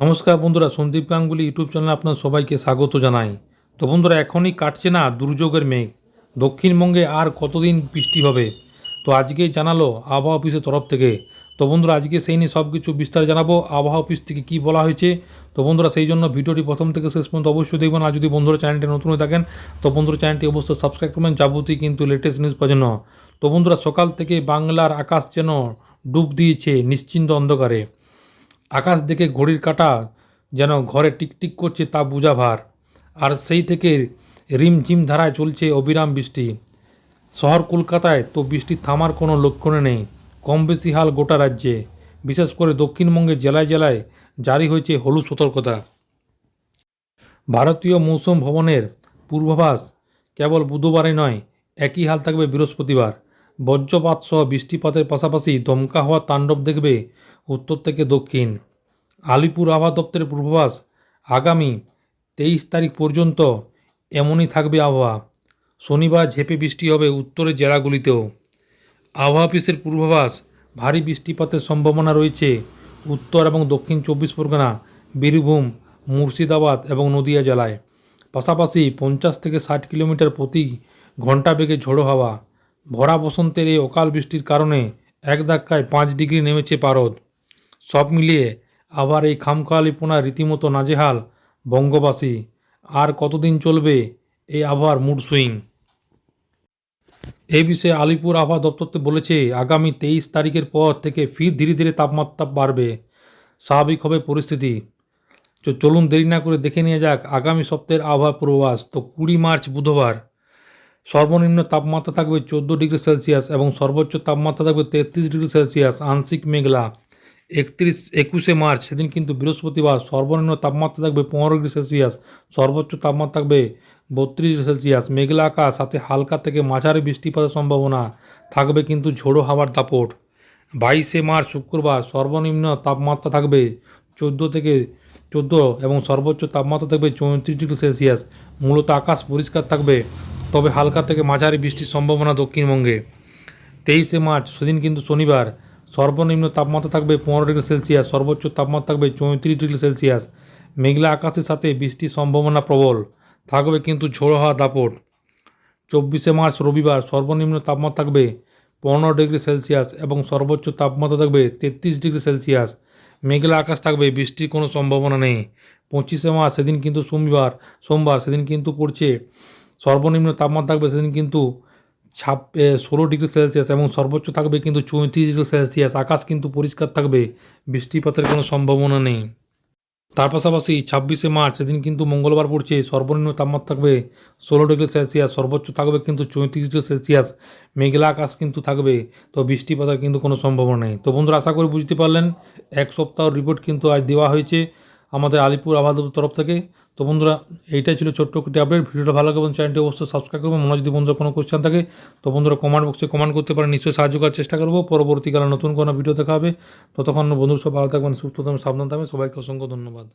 নমস্কার বন্ধুরা, সন্দীপ গাঙ্গুলি ইউটিউব চ্যানেলে আপনার সবাইকে স্বাগত জানাই। তো বন্ধুরা, এখনই কাটছে না দুর্যোগের মেঘ। দক্ষিণবঙ্গে আর কতদিন বৃষ্টি হবে? তো আজকেই জানালো আবহাওয়া অফিসের তরফ থেকে। তো বন্ধুরা, আজকে সেই নিয়ে সব কিছু বিস্তার জানাব। আবহাওয়া অফিস থেকে কী বলা হয়েছে? তো বন্ধুরা, সেই জন্য ভিডিওটি প্রথম থেকে শেষ পর্যন্ত অবশ্যই দেখবেন। আর যদি বন্ধুরা চ্যানেলটি নতুন হয়ে থাকেন, তো বন্ধুরা চ্যানেলটি অবশ্যই সাবস্ক্রাইব করবেন। যাবতীয় কিন্তু লেটেস্ট নিউজ পাওয়ার জন্য। তো বন্ধুরা, সকাল থেকে বাংলার আকাশ যেন ডুব দিয়েছে নিশ্চিন্ত অন্ধকারে। আকাশ দেখে ঘড়ির কাঁটা যেন ঘরে টিকটিক করছে তা বুঝা ভার। আর সেই থেকে রিমঝিম ধারায় চলছে অবিরাম বৃষ্টি। শহর কলকাতায় তো বৃষ্টি থামার কোনো লক্ষণে নেই। কম বেশি হাল গোটা রাজ্যে। বিশেষ করে দক্ষিণবঙ্গের জেলায় জেলায় জারি হয়েছে হলুদ সতর্কতা। ভারতীয় মৌসুম ভবনের পূর্বাভাস কেবল বুধবারে নয়, একই হাল থাকবে বৃহস্পতিবার। বজ্রপাত সহ বৃষ্টিপাতের পাশাপাশি দমকা হওয়া তাণ্ডব দেখবে উত্তর থেকে দক্ষিণ। আলিপুর আবহাওয়া দপ্তরের পূর্বাভাস, আগামী তেইশ তারিখ পর্যন্ত এমনই থাকবে আবহাওয়া। শনিবার ঝেপে বৃষ্টি হবে উত্তরের জেলাগুলিতেও। আবহাওয়া অফিসের পূর্বাভাস, ভারী বৃষ্টিপাতের সম্ভাবনা রয়েছে উত্তর এবং দক্ষিণ চব্বিশ পরগনা, বীরভূম, মুর্শিদাবাদ এবং নদিয়া জেলায়। পাশাপাশি পঞ্চাশ থেকে ষাট কিলোমিটার প্রতি ঘণ্টা বেগে ঝোড়ো হাওয়া। ভরা বসন্তের এই অকাল বৃষ্টির কারণে এক ধাক্কায় পাঁচ ডিগ্রি নেমেছে পারদ। সব মিলিয়ে আবার এই খামখেয়ালিপনা রীতিমতো নাজেহাল, বঙ্গবাসী। আর কতদিন চলবে এই আবহাওয়ার মুড সুইং এই বিষয়ে আলিপুর আবহাওয়া দপ্তরতে বলেছে, আগামী তেইশ তারিখের পর থেকে ফির ধীরে ধীরে তাপমাত্রা বাড়বে। স্বাভাবিক হবে পরিস্থিতি। তো চলুন দেরি না করে দেখে নিয়ে যাক, আগামী সপ্তাহের আবহাওয়া পূর্বাভাস। তো কুড়ি মার্চ বুধবার, সর্বনিম্ন তাপমাত্রা থাকবে চোদ্দ ডিগ্রি সেলসিয়াস এবং সর্বোচ্চ তাপমাত্রা থাকবে তেত্রিশ ডিগ্রি সেলসিয়াস, আংশিক মেঘলা। একত্রিশ একুশে মার্চ, সেদিন কিন্তু বৃহস্পতিবার সর্বনিম্ন তাপমাত্রা থাকবে পনেরো ডিগ্রি সেলসিয়াস, সর্বোচ্চ তাপমাত্রা থাকবে বত্রিশ ডিগ্রি সেলসিয়াস। মেঘলা আকাশ, সাথে হালকা থেকে মাঝারি বৃষ্টিপাতের সম্ভাবনা থাকবে কিন্তু ঝোড়ো হাওয়ার দাপট। বাইশে মার্চ, শুক্রবার সর্বনিম্ন তাপমাত্রা থাকবে চোদ্দ থেকে চোদ্দ এবং সর্বোচ্চ তাপমাত্রা থাকবে চৌত্রিশ ডিগ্রি সেলসিয়াস। মূলত আকাশ পরিষ্কার থাকবে, তবে হালকা থেকে মাঝারি বৃষ্টির সম্ভাবনা দক্ষিণবঙ্গে। তেইশে মার্চ, সেদিন কিন্তু শনিবার সর্বনিম্ন তাপমাত্রা থাকবে পনেরো ডিগ্রি সেলসিয়াস, সর্বোচ্চ তাপমাত্রা থাকবে চৌত্রিশ ডিগ্রি সেলসিয়াস। মেঘলা আকাশের সাথে বৃষ্টির সম্ভাবনা প্রবল। থাকবে কিন্তু ঝোড়ো হওয়া দাপট। চব্বিশে মার্চ রবিবার সর্বনিম্ন তাপমাত্রা থাকবে পনেরো ডিগ্রি সেলসিয়াস এবং সর্বোচ্চ তাপমাত্রা থাকবে তেত্রিশ ডিগ্রি সেলসিয়াস। মেঘলা আকাশ থাকবে, বৃষ্টির কোনো সম্ভাবনা নেই। পঁচিশে মার্চ সেদিন কিন্তু সোমবার সোমবার সেদিন কিন্তু পড়ছে। সর্বনিম্ন তাপমাত্রা থাকবে সেদিন কিন্তু ছাপ ষোলো ডিগ্রি সেলসিয়াস এবং সর্বোচ্চ থাকবে কিন্তু চৌত্রিশ ডিগ্রি সেলসিয়াস। আকাশ কিন্তু পরিষ্কার থাকবে, বৃষ্টিপাতের কোনো সম্ভাবনা নেই। তার পাশাপাশি ছাব্বিশে মার্চ সেদিন কিন্তু মঙ্গলবার পড়ছে, সর্বনিম্ন তাপমাত্রা থাকবে ষোলো ডিগ্রি সেলসিয়াস, সর্বোচ্চ থাকবে কিন্তু চৌত্রিশ ডিগ্রি সেলসিয়াস। মেঘলা আকাশ কিন্তু থাকবে, তো বৃষ্টিপাতের কিন্তু কোনো সম্ভাবনা নেই। তো বন্ধুরা, আশা করি বুঝতে পারলেন, এক সপ্তাহ রিপোর্ট কিন্তু আজ দেওয়া হয়েছে। আমাদের আলিপুর আবাদ তরফ থেকে। তো বন্ধুরা, এইটাই ছিল ছোট্ট একটি আপডেট ভিডিওটা ভালো লাগবে এবং চ্যানেলটি অবশ্যই সাবস্ক্রাইব করবেন। মনে যদি বন্ধুরা কোনো কোশ্চেন থাকে, তো বন্ধুরা কমেন্ট বক্সে কমেন্ট করতে পারেন। নিশ্চয়ই সাহায্য করার চেষ্টা করব। পরবর্তীকালে নতুন কোনো ভিডিও দেখা হবে। ততক্ষণ বন্ধুর সব ভালো থাকবেন, সুস্থ থাকবেন, সাবধান থাকবেন। সবাইকে অসংখ্য ধন্যবাদ।